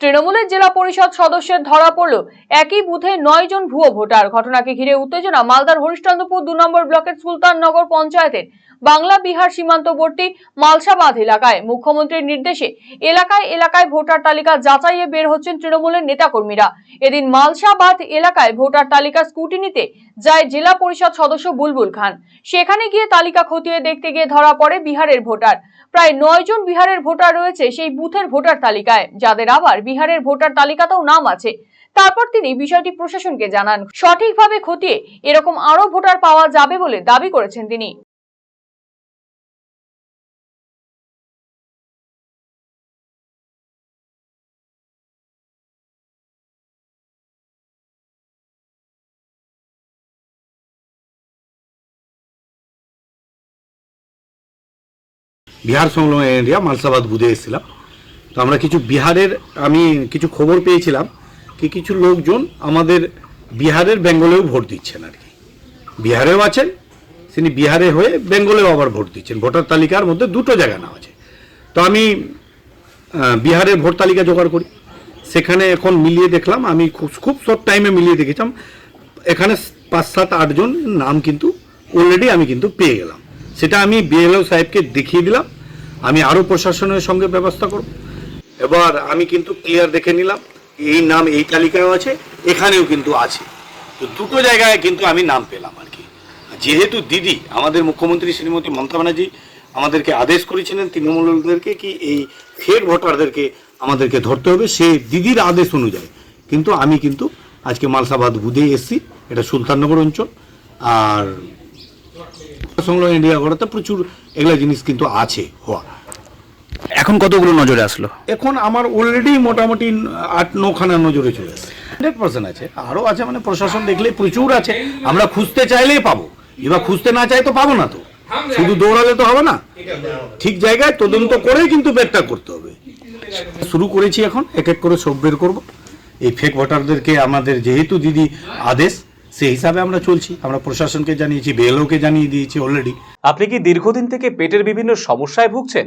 তৃণমূলের জেলা পরিষদ সদস্যের ধরা পড়ল। একই বুথে নয় জন ভুয়ো ভোটার। ঘটনাকে ঘিরে উত্তেজনা। মালদার হরিশ্চন্দ্রপুর দু নম্বর ব্লকের সুলতাননগর পঞ্চায়েতের বাংলা বিহার সীমান্তবর্তী মালসাবাদ এলাকায় মুখ্যমন্ত্রীর নির্দেশে এলাকায় এলাকায় ভোটার তালিকা যাচাইয়ে বের হচ্ছেন তৃণমূলের নেতাকর্মীরা। এদিন মালসাবাদ এলাকায় ভোটার তালিকা স্কুটিনিতে যায় জেলা পরিষদ সদস্য বুলবুল খান। সেখানে গিয়ে তালিকা খতিয়ে দেখতে গিয়ে ধরা পড়ে বিহারের ভোটার। প্রায় নয় জন বিহারের ভোটার রয়েছে সেই বুথের ভোটার তালিকায়, যাদের আবার বিহারের ভোটার তালিকাতেও নাম আছে। তারপর তিনি বিষয়টি প্রশাসনকে জানান। সঠিকভাবে খতিয়ে এরকম আরও ভোটার পাওয়া যাবে বলে দাবি করেছেন তিনি। বিহার সংলগ্ন এরিয়া মালসাবাদ বুধে এসেছিলাম। আমরা কিছু বিহারের, আমি কিছু খবর পেয়েছিলাম কি কিছু লোকজন আমাদের বিহারের বেঙ্গলেও ভোট দিচ্ছেন আর কি। বিহারেও আছেন, তিনি বিহারে হয়ে বেঙ্গলেও আবার ভোট দিচ্ছেন। ভোটার তালিকার মধ্যে দুটো জায়গা নাম আছে। তো আমি বিহারের ভোট তালিকা জোগাড় করি। সেখানে এখন মিলিয়ে দেখলাম, আমি খুব খুব শর্ট টাইমে মিলিয়ে দেখেছিলাম। এখানে পাঁচ, সাত আটজন নাম কিন্তু অলরেডি আমি কিন্তু পেয়ে গেলাম। সেটা আমি বিএলও সাহেবকে দেখিয়ে দিলাম। আমি আরও প্রশাসনের সঙ্গে ব্যবস্থা করব। এবার আমি কিন্তু ক্লিয়ার দেখে নিলাম, এই নাম এই তালিকায়ও আছে, এখানেও কিন্তু আছে। তো দুটো জায়গায় কিন্তু আমি নাম পেলাম আর কি। যেহেতু দিদি, আমাদের মুখ্যমন্ত্রী শ্রীমতী মমতা ব্যানার্জি আমাদেরকে আদেশ করেছিলেন তৃণমূলদেরকে কি এই ফের ভোটারদেরকে আমাদেরকে ধরতে হবে, সেই দিদির আদেশ অনুযায়ী। কিন্তু আমি কিন্তু আজকে মালসাবাদ বুধে এসছি, এটা সুলতাননগর অঞ্চল, আর সংলগ্ন ইন্ডিয়া গড়াতে প্রচুর এগুলা জিনিস কিন্তু আছে হওয়া। এখন কতগুলো নজরে আসলো? এখন আমার অলরেডি মোটামুটি আট নখানা নজরে চলে আসে হান্ড্রেড পার্সেন্ট আছে। আরও আছে মানে প্রশাসন দেখলে প্রচুর আছে। আমরা খুঁজতে চাইলেই পাবো। এবার খুঁজতে না চাই তো পাবো না তো। শুধু দৌড়ালে তো হবে না। ঠিক জায়গায় তদন্ত করেই কিন্তু বেরটা করতে হবে। শুরু করেছি এখন এক এক করে সব বের করব। এই ফেক ভোটারদেরকে আমাদের যেহেতু দিদি আদেশ সেই হিসাবে আমরা চলছি। আমরা প্রশাসনকে জানিয়েছি বেএলওকে জানিয়ে দিয়েছি অলরেডি আপনি কি দীর্ঘদিন থেকে পেটের বিভিন্ন সমস্যায় ভুগছেন?